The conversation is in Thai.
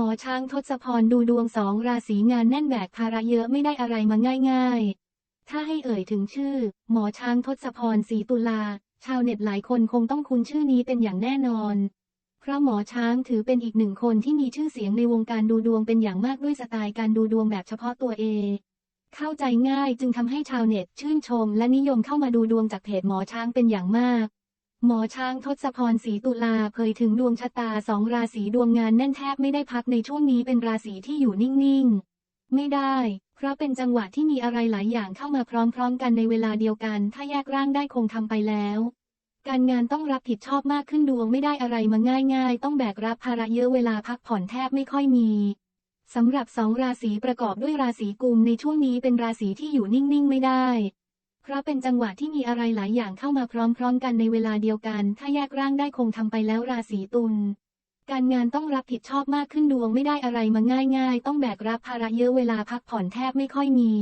มอช้างทศพรดูดวงสองราศีงานแน่นแบกภาระเยอะไม่ได้อะไรมาง่าย ๆ ถ้าให้เอ่ยถึงชื่อ หมอช้างทศพรศรีตุลา ชาวเน็ตหลายคนคงต้องคุ้นชื่อนี้เป็นอย่างแน่นอน เพราะหมอช้างถือเป็นอีกหนึ่งคนที่มีชื่อเสียงในวงการดูดวงเป็นอย่างมากด้วยสไตล์การดูดวงแบบเฉพาะตัวเอง เข้าใจง่ายจึงทำให้ชาวเน็ตชื่นชม และนิยมเข้ามาดูดวงจากเพจหมอช้างเป็นอย่างมาก หมอช้างทศพรศรีตุลาเผยถึงดวงชะตาสองราศีดวงงานแน่นแทบไม่ได้พักในช่วงนี้เป็นราศีที่อยู่นิ่งๆ ไม่ได้ เพราะเป็นจังหวะที่มีอะไรหลายอย่างเข้ามาพร้อมๆ กันในเวลาเดียวกัน ถ้าแยกร่างได้คงทำไปแล้ว การงานต้องรับผิดชอบมากขึ้นดวงไม่ได้อะไรมาง่ายๆ ต้องแบกรับภาระเยอะเวลาพักผ่อนแทบไม่ค่อยมีสำหรับสองราศีประกอบด้วยราศีกุมในช่วงนี้เป็นราศีที่อยู่นิ่งๆ ไม่ได้ เพราะเป็นจังหวะที่มีอะไรหลายอย่างเข้ามาพร้อมๆ กันในเวลาเดียวกัน ถ้าแยกร่างได้คงทำไปแล้วราศีตุลการงานต้องรับผิดชอบมากขึ้นดวงไม่ได้อะไรมาง่าย ๆ ต้องแบกรับภาระเยอะเวลาพักผ่อนแทบไม่ค่อยมี